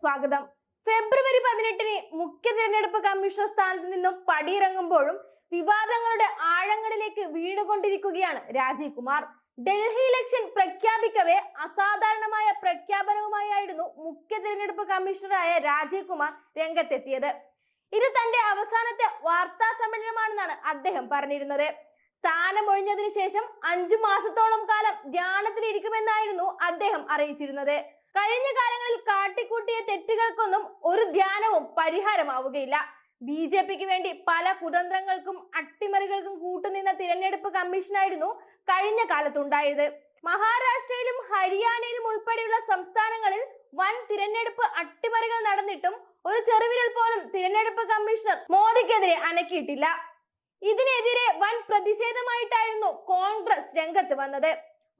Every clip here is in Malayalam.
സ്വാഗതം. ഫെബ്രുവരി പതിനെട്ടിന് മുഖ്യ തിരഞ്ഞെടുപ്പ് കമ്മീഷണർ സ്ഥാനത്ത് നിന്നും പടിയിറങ്ങുമ്പോഴും വിവാദങ്ങളുടെ ആഴങ്ങളിലേക്ക് വീണുകൊണ്ടിരിക്കുകയാണ് രാജീവ് കുമാർ. ഡൽഹി ഇലക്ഷൻ പ്രഖ്യാപിക്കവേ അസാധാരണമായ പ്രഖ്യാപനവുമായിരുന്നു മുഖ്യ തിരഞ്ഞെടുപ്പ് കമ്മീഷണറായ രാജീവ് കുമാർ രംഗത്തെത്തിയത്. ഇത് തന്റെ അവസാനത്തെ വാർത്താ സമ്മേളനമാണെന്നാണ് അദ്ദേഹം പറഞ്ഞിരുന്നത്. സ്ഥാനമൊഴിഞ്ഞതിനു ശേഷം അഞ്ചു മാസത്തോളം കാലം ധ്യാനത്തിലിരിക്കുമെന്നായിരുന്നു അദ്ദേഹം അറിയിച്ചിരുന്നത്. കഴിഞ്ഞ കാലങ്ങളിൽ കാട്ടിക്കൂട്ടിയ തെറ്റുകൾക്കൊന്നും ഒരു ധ്യാനവും പരിഹാരമാവുകയില്ല. ബി ജെ പിക്ക് വേണ്ടി പല കുതന്ത്രങ്ങൾക്കും അട്ടിമറികൾക്കും കൂട്ടുനിന്ന തിരഞ്ഞെടുപ്പ് കമ്മീഷനായിരുന്നു കഴിഞ്ഞ കാലത്തുണ്ടായത്. മഹാരാഷ്ട്രയിലും ഹരിയാനയിലും ഉൾപ്പെടെയുള്ള സംസ്ഥാനങ്ങളിൽ വൻ തിരഞ്ഞെടുപ്പ് അട്ടിമറികൾ നടന്നിട്ടും ഒരു ചെറുവിരൽ പോലും തിരഞ്ഞെടുപ്പ് കമ്മീഷണർ മോദിക്കെതിരെ അനക്കിയിട്ടില്ല. ഇതിനെതിരെ വൻ പ്രതിഷേധമായിട്ടായിരുന്നു കോൺഗ്രസ് രംഗത്ത് വന്നത്.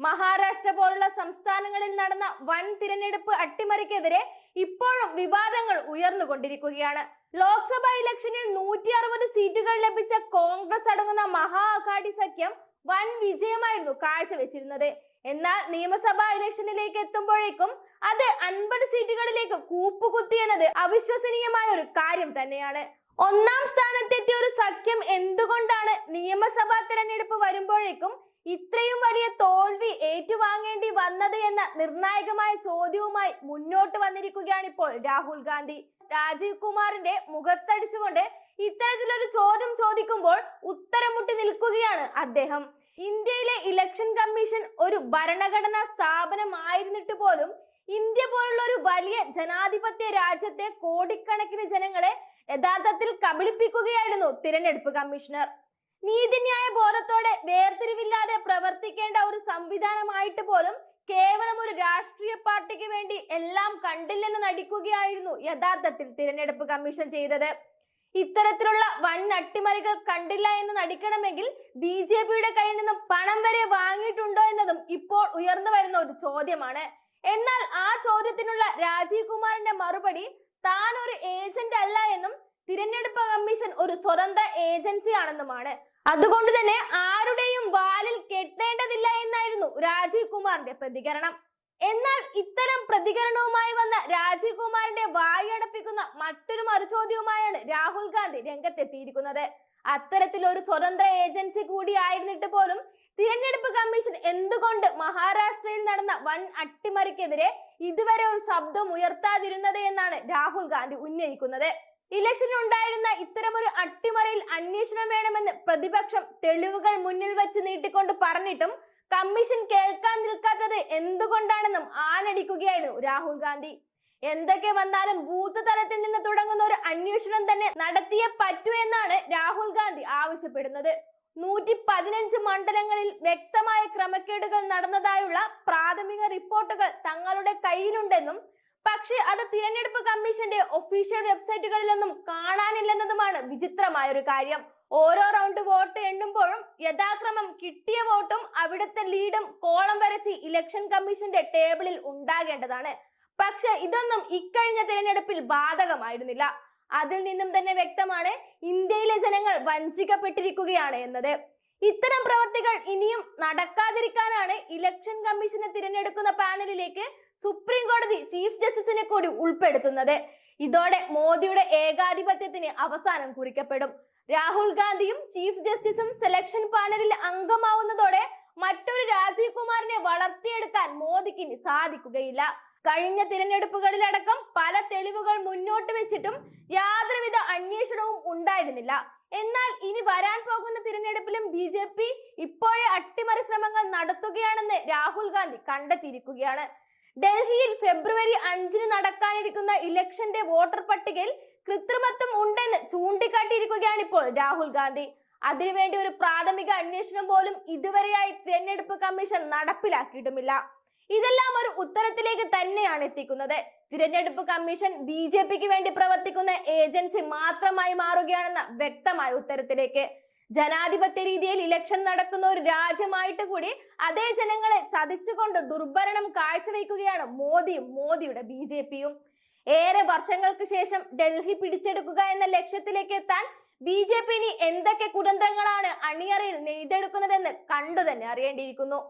മഹാരാഷ്ട്ര പോലുള്ള സംസ്ഥാനങ്ങളിൽ നടന്ന വൻ തിരഞ്ഞെടുപ്പ് അട്ടിമറിക്കെതിരെ ഇപ്പോഴും വിവാദങ്ങൾ ഉയർന്നുകൊണ്ടിരിക്കുകയാണ്. ലോക്സഭാ ഇലക്ഷനിൽ നൂറ്റി അറുപത് സീറ്റുകൾ ലഭിച്ച കോൺഗ്രസ് അടങ്ങുന്ന മഹാ അഘാടി സഖ്യം വൻ വിജയമായിരുന്നു കാഴ്ചവെച്ചിരുന്നത്. എന്നാൽ നിയമസഭാ ഇലക്ഷനിലേക്ക് എത്തുമ്പോഴേക്കും അത് അൻപത് സീറ്റുകളിലേക്ക് കൂപ്പുകുത്തി എന്നത് അവിശ്വസനീയമായ ഒരു കാര്യം തന്നെയാണ്. ഒന്നാം സ്ഥാനത്തെത്തിയ ഒരു സഖ്യം എന്തുകൊണ്ടാണ് നിയമസഭാ തിരഞ്ഞെടുപ്പ് വരുമ്പോഴേക്കും ഇത്രയും വലിയ തോൽവി ഏറ്റുവാങ്ങേണ്ടി വന്നത് എന്ന നിർണായകമായ ചോദ്യവുമായി മുന്നോട്ട് വന്നിരിക്കുകയാണ് ഇപ്പോൾ രാഹുൽ ഗാന്ധി. രാജീവ് കുമാറിന്റെ മുഖത്തടിച്ചുകൊണ്ട് ഇത്തരത്തിലൊരു ചോദ്യം ചോദിക്കുമ്പോൾ ഉത്തരമുട്ടി നിൽക്കുകയാണ് അദ്ദേഹം. ഇന്ത്യയിലെ ഇലക്ഷൻ കമ്മീഷൻ ഒരു ഭരണഘടനാ സ്ഥാപനമായിരുന്നിട്ട് പോലും ഇന്ത്യ പോലുള്ള ഒരു വലിയ ജനാധിപത്യ രാജ്യത്തെ കോടിക്കണക്കിന് ജനങ്ങളെ യഥാർത്ഥത്തിൽ കബളിപ്പിക്കുകയായിരുന്നു തിരഞ്ഞെടുപ്പ് കമ്മീഷണർ. നീതിന്യായ ബോധത്തോടെ വേർതിരിവില്ലാതെ പ്രവർത്തിക്കേണ്ട ഒരു സംവിധാനമായിട്ട് പോലും കേവലം ഒരു രാഷ്ട്രീയ പാർട്ടിക്ക് വേണ്ടി എല്ലാം കണ്ടില്ലെന്ന് നടിക്കുകയായിരുന്നു യഥാർത്ഥത്തിൽ തിരഞ്ഞെടുപ്പ് കമ്മീഷൻ ചെയ്തത്. ഇത്തരത്തിലുള്ള വൻ അട്ടിമറികൾ കണ്ടില്ല എന്ന് നടിക്കണമെങ്കിൽ ബി ജെ പിയുടെ കയ്യിൽ നിന്നും പണം വരെ വാങ്ങിയിട്ടുണ്ടോ എന്നതും ഇപ്പോൾ ഉയർന്നു വരുന്ന ഒരു ചോദ്യമാണ്. എന്നാൽ ആ ചോദ്യത്തിനുള്ള രാജീവ് കുമാറിന്റെ മറുപടി താൻ ഒരു ഏജന്റ് അല്ല എന്നും തിരഞ്ഞെടുപ്പ് കമ്മീഷൻ ഒരു സ്വതന്ത്ര ഏജൻസി ആണെന്നുമാണ്. അതുകൊണ്ട് തന്നെ ആരുടെയും വാലിൽ കെട്ടേണ്ടതില്ല എന്നായിരുന്നു രാജീവ് കുമാറിന്റെ പ്രതികരണം. എന്നാൽ ഇത്തരം പ്രതികരണവുമായി വന്ന രാജീവ് കുമാറിന്റെ വായടപ്പിക്കുന്ന മറ്റൊരു മറുചോദ്യവുമായാണ് രാഹുൽ ഗാന്ധി രംഗത്തെത്തിയിരിക്കുന്നത്. അത്തരത്തിൽ ഒരു സ്വതന്ത്ര ഏജൻസി കൂടി ആയിരുന്നിട്ട് പോലും തിരഞ്ഞെടുപ്പ് കമ്മീഷൻ എന്തുകൊണ്ട് മഹാരാഷ്ട്രയിൽ നടന്ന വൻ അട്ടിമറിക്കെതിരെ ഇതുവരെ ഒരു ശബ്ദം ഉയർത്താതിരുന്നത് എന്നാണ് രാഹുൽ ഗാന്ധി ഉന്നയിക്കുന്നത്. ഇലക്ഷനിൽ ഉണ്ടായിരുന്ന ഇത്തരമൊരു അട്ടിമറിയിൽ അന്വേഷണം വേണമെന്ന് പ്രതിപക്ഷം തെളിവുകൾ മുന്നിൽ വെച്ച് നീട്ടിക്കൊണ്ട് പറഞ്ഞിട്ടും കമ്മീഷൻ കേൾക്കാൻ നിൽക്കാത്തത് എന്തുകൊണ്ടാണെന്നും ആനടിക്കുകയായിരുന്നു രാഹുൽ ഗാന്ധി. എന്തൊക്കെ വന്നാലും ബൂത്ത് തലത്തിൽ നിന്ന് തുടങ്ങുന്ന ഒരു അന്വേഷണം തന്നെ നടത്തിയേ പറ്റൂ എന്നാണ് രാഹുൽ ഗാന്ധി ആവശ്യപ്പെടുന്നത്. നൂറ്റി പതിനഞ്ച് മണ്ഡലങ്ങളിൽ വ്യക്തമായ ക്രമക്കേടുകൾ നടന്നതായുള്ള പ്രാഥമിക റിപ്പോർട്ടുകൾ തങ്ങളുടെ കയ്യിലുണ്ടെന്നും പക്ഷേ അത് തിരഞ്ഞെടുപ്പ് കമ്മീഷന്റെ ഒഫീഷ്യൽ വെബ്സൈറ്റുകളിലൊന്നും കാണാനില്ലെന്നതുമാണ് വിചിത്രമായ ഒരു കാര്യം. ഓരോ റൗണ്ട് വോട്ട് എണ്ണുമ്പോഴും യഥാക്രമം കിട്ടിയ വോട്ടും അവിടുത്തെ ലീഡും കോളം വരച്ച് ഇലക്ഷൻ കമ്മീഷന്റെ ടേബിളിൽ ഉണ്ടാകേണ്ടതാണ്. പക്ഷെ ഇതൊന്നും ഇക്കഴിഞ്ഞ തിരഞ്ഞെടുപ്പിൽ ബാധകമായിരുന്നില്ല. അതിൽ നിന്നും തന്നെ വ്യക്തമാണ് ഇന്ത്യയിലെ ജനങ്ങൾ വഞ്ചിക്കപ്പെട്ടിരിക്കുകയാണ് എന്നത്. ഇത്തരം പ്രവർത്തികൾ ഇനിയും നടക്കാതിരിക്കാനാണ് ഇലക്ഷൻ കമ്മീഷനെ തിരഞ്ഞെടുക്കുന്ന പാനലിലേക്ക് സുപ്രീം കോടതി ചീഫ് ജസ്റ്റിസിനെ കൂടി ഉൾപ്പെടുത്തുന്നത്. ഇതോടെ മോദിയുടെ ഏകാധിപത്യത്തിന് അവസാനം കുറിക്കപ്പെടും. രാഹുൽ ഗാന്ധിയും ചീഫ് ജസ്റ്റിസും സെലക്ഷൻ പാനലിൽ അംഗമാവുന്നതോടെ മറ്റൊരു രാജീവ് കുമാറിനെ വളർത്തിയെടുക്കാൻ മോദിക്ക് സാധിക്കുകയില്ല. കഴിഞ്ഞ തിരഞ്ഞെടുപ്പുകളിലടക്കം പല തെളിവുകൾ മുന്നോട്ട് വെച്ചിട്ടും യാതൊരുവിധ അന്വേഷണവും ഉണ്ടായിരുന്നില്ല. എന്നാൽ ഇനി വരാൻ പോകുന്ന തിരഞ്ഞെടുപ്പിലും ബി ജെ പി ഇപ്പോഴേ അട്ടിമറി ശ്രമങ്ങൾ നടത്തുകയാണെന്ന് രാഹുൽ ഗാന്ധി കണ്ടെത്തിയിരിക്കുകയാണ്. ഡൽഹിയിൽ ഫെബ്രുവരി അഞ്ചിന് നടക്കാനിരിക്കുന്ന ഇലക്ഷന്റെ വോട്ടർ പട്ടികയിൽ കൃത്രിമത്വം ഉണ്ടെന്ന് ചൂണ്ടിക്കാട്ടിയിരിക്കുകയാണ് ഇപ്പോൾ രാഹുൽ ഗാന്ധി. അതിനുവേണ്ടി ഒരു പ്രാഥമിക അന്വേഷണം പോലും ഇതുവരെയായി തിരഞ്ഞെടുപ്പ് കമ്മീഷൻ നടപ്പിലാക്കിയിട്ടുമില്ല. ഇതെല്ലാം ഒരു ഉത്തരത്തിലേക്ക് തന്നെയാണ് എത്തിക്കുന്നത്. തിരഞ്ഞെടുപ്പ് കമ്മീഷൻ ബി ജെ പിക്ക് വേണ്ടി പ്രവർത്തിക്കുന്ന ഏജൻസി മാത്രമായി മാറുകയാണെന്ന വ്യക്തമായ ഉത്തരത്തിലേക്ക്. ജനാധിപത്യ രീതിയിൽ ഇലക്ഷൻ നടക്കുന്ന ഒരു രാജ്യമായിട്ട് കൂടി അതേ ജനങ്ങളെ ചതിച്ചുകൊണ്ട് ദുർഭരണം കാഴ്ചവെക്കുകയാണ് മോദിയും മോദിയുടെ ബി ജെ പിയും. ഏറെ വർഷങ്ങൾക്ക് ശേഷം ഡൽഹി പിടിച്ചെടുക്കുക എന്ന ലക്ഷ്യത്തിലേക്ക് എത്താൻ ബി ജെ പി ഇനി എന്തൊക്കെ കുതന്ത്രങ്ങളാണ് അണിയറയിൽ നെയ്തെടുക്കുന്നതെന്ന് കണ്ടു തന്നെ അറിയേണ്ടിയിരിക്കുന്നു.